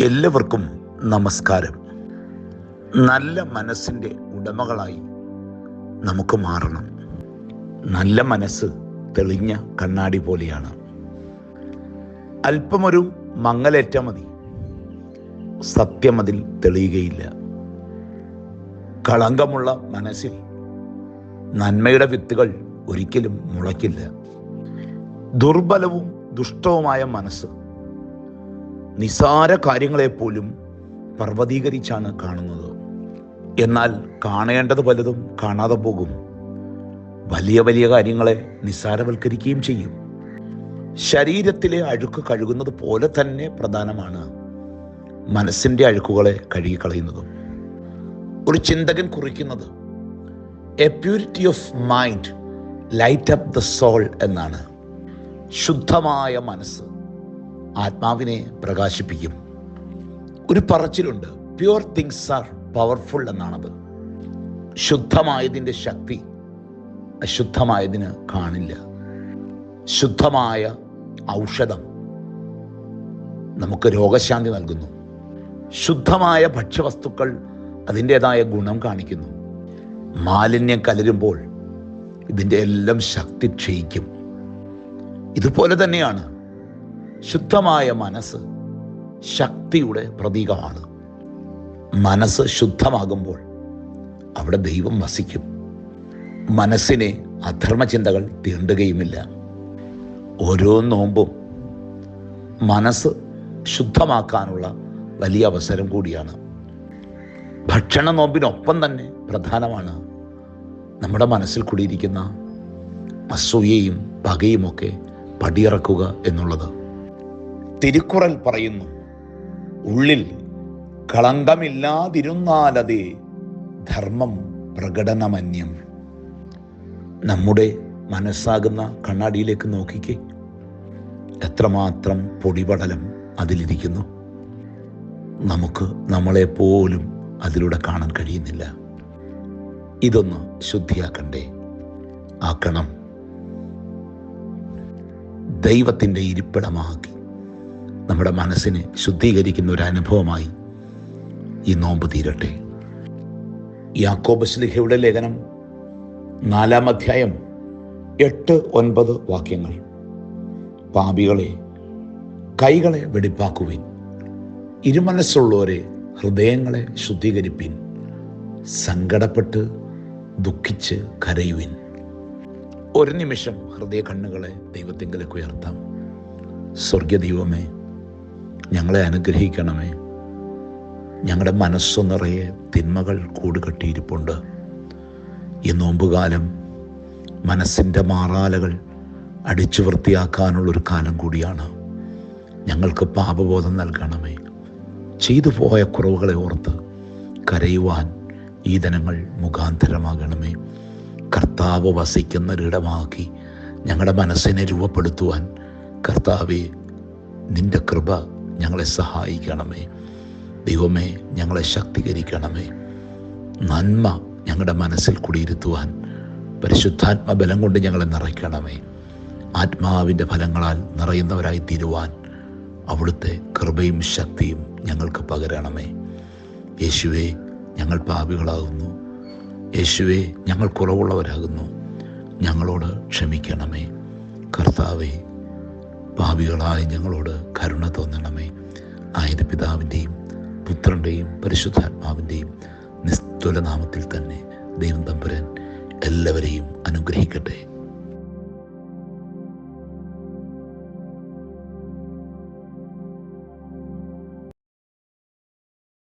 എല്ലാവർക്കും നമസ്കാരം. നല്ല മനസ്സിന്റെ ഉടമകളായി നമുക്ക് മാറണം. നല്ല മനസ്സ് തെളിഞ്ഞ കണ്ണാടി പോലെയാണ്. അല്പമൊരു മങ്ങലേറ്റ മതി. സത്യം അതിൽ തെളിയുകയില്ല. കളങ്കമുള്ള മനസ്സിൽ നന്മയുടെ വിത്തുകൾ ഒരിക്കലും മുളയ്ക്കില്ല. ദുർബലവും ദുഷ്ടവുമായ മനസ്സ് നിസാര കാര്യങ്ങളെപ്പോലും പർവതീകരിച്ചാണ് കാണുന്നത്. എന്നാൽ കാണേണ്ടത് പലതും കാണാതെ പോകും. വലിയ വലിയ കാര്യങ്ങളെ നിസ്സാരവൽക്കരിക്കുകയും ചെയ്യും. ശരീരത്തിലെ അഴുക്ക് കഴുകുന്നത് പോലെ തന്നെ പ്രധാനമാണ് മനസ്സിന്റെ അഴുക്കുകളെ കഴുകിക്കളയുന്നതും. ഒരു ചിന്തകൻ കുറിക്കുന്നത് a purity of mind light up the soul എന്നാണ്. ശുദ്ധമായ മനസ്സ് ആത്മാവിനെ പ്രകാശിപ്പിക്കും. ഒരു പറച്ചിലുണ്ട് പ്യുവർ തിങ്സ് ആർ പവർഫുൾ എന്നാണത്. ശുദ്ധമായതിന്റെ ശക്തി അശുദ്ധമായതിന് കാണില്ല. ശുദ്ധമായ ഔഷധം നമുക്ക് രോഗശാന്തി നൽകുന്നു. ശുദ്ധമായ ഭക്ഷ്യവസ്തുക്കൾ അതിന്റെതായ ഗുണം കാണിക്കുന്നു. മാലിന്യം കലരുമ്പോൾ ഇതിന്റെ എല്ലാം ശക്തി ക്ഷയിക്കും. ഇതുപോലെ തന്നെയാണ് ശുദ്ധമായ മനസ്സ് ശക്തിയുടെ പ്രതീകമാണ്. മനസ്സ് ശുദ്ധമാകുമ്പോൾ അവിടെ ദൈവം വസിക്കും. മനസ്സിനെ അധർമ്മ ചിന്തകൾ തീണ്ടുകയുമില്ല ഓരോ നോമ്പും മനസ്സ് ശുദ്ധമാക്കാനുള്ള വലിയ അവസരം കൂടിയാണ്. ഭക്ഷണ നോമ്പിനൊപ്പം തന്നെ പ്രധാനമാണ് നമ്മുടെ മനസ്സിൽ കൂടിയിരിക്കുന്ന അസൂയയും പകയുമൊക്കെ പടിയിറക്കുക എന്നുള്ളത്. തിരുക്കുറൽ പറയുന്നു. ഉള്ളിൽ കളങ്കമില്ലാതിരുന്നാലതേ ധർമ്മം പ്രകടനമന്യം. നമ്മുടെ മനസ്സാകുന്ന കണ്ണാടിയിലേക്ക് നോക്കിക്കേ. എത്രമാത്രം പൊടിപടലം അതിലിരിക്കുന്നു. നമുക്ക് നമ്മളെ പോലും അതിലൂടെ കാണാൻ കഴിയുന്നില്ല. ഇതൊന്ന് ശുദ്ധിയാക്കണ്ടേ. ആക്കണം. ദൈവത്തിന്റെ ഇരിപ്പിടമാക്കി നമ്മുടെ മനസ്സിനെ ശുദ്ധീകരിക്കുന്ന ഒരു അനുഭവമായി ഈ നോമ്പ് തീരട്ടെ. യാക്കോബസ്ലിഹയുടെ ലേഖനം നാലാം അധ്യായം എട്ട് ഒൻപത് വാക്യങ്ങൾ. പാപികളെ കൈകളെ വെടിപ്പാക്കുവിൻ. ഇരുമനസ്സുള്ളവരെ ഹൃദയങ്ങളെ ശുദ്ധീകരിപ്പിൻ. സങ്കടപ്പെട്ട് ദുഃഖിച്ച് കരയുവിൻ. ഒരു നിമിഷം ഹൃദയ കണ്ണുകളെ ദൈവത്തിങ്കിലേക്ക് ഉയർത്താം. സ്വർഗ ദൈവമേ ഞങ്ങളെ അനുഗ്രഹിക്കണമേ. ഞങ്ങളുടെ മനസ്സു നിറയെ തിന്മകൾ കൂടുകെട്ടിയിരിപ്പുണ്ട്. ഈ നോമ്പുകാലം മനസ്സിന്റെ മാറാലകൾ അടിച്ചു വൃത്തിയാക്കാനുള്ളൊരു കാലം കൂടിയാണ്. ഞങ്ങൾക്ക് പാപബോധം നൽകണമേ. ചെയ്തു പോയ കുറവുകളെ ഓർത്ത് കരയുവാൻ ഈ ദിനങ്ങൾ മുഖാന്തരമാകണമേ. കർത്താവ് വസിക്കുന്ന ഒരിടമാക്കി ഞങ്ങളുടെ മനസ്സിനെ രൂപപ്പെടുത്തുവാൻ കർത്താവെ നിന്റെ കൃപ ഞങ്ങളെ സഹായിക്കണമേ. ദൈവമേ ഞങ്ങളെ ശക്തീകരിക്കണമേ. നന്മ ഞങ്ങളുടെ മനസ്സിൽ കുടിയിരുത്തുവാൻ പരിശുദ്ധാത്മ ബലം കൊണ്ട് ഞങ്ങളെ നിറയ്ക്കണമേ. ആത്മാവിന്റെ ഫലങ്ങളാൽ നിറയുന്നവരായി തീരുവാൻ അവിടുത്തെ കൃപയും ശക്തിയും ഞങ്ങൾക്ക് പകരണമേ. യേശുവെ ഞങ്ങൾ പാപികളാകുന്നു. യേശുവെ ഞങ്ങൾ കുറവുള്ളവരാകുന്നു. ഞങ്ങളോട് ക്ഷമിക്കണമേ. കർത്താവെ പാപികളായ ഞങ്ങളോട് കരുണ തോന്നണമേ. ആയത് പിതാവിന്റെയും പുത്രന്റെയും പരിശുദ്ധാത്മാവിന്റെയും നിസ്തുല നാമത്തിൽ തന്നെ ദൈവം തമ്പുരൻ എല്ലാവരെയും അനുഗ്രഹിക്കട്ടെ.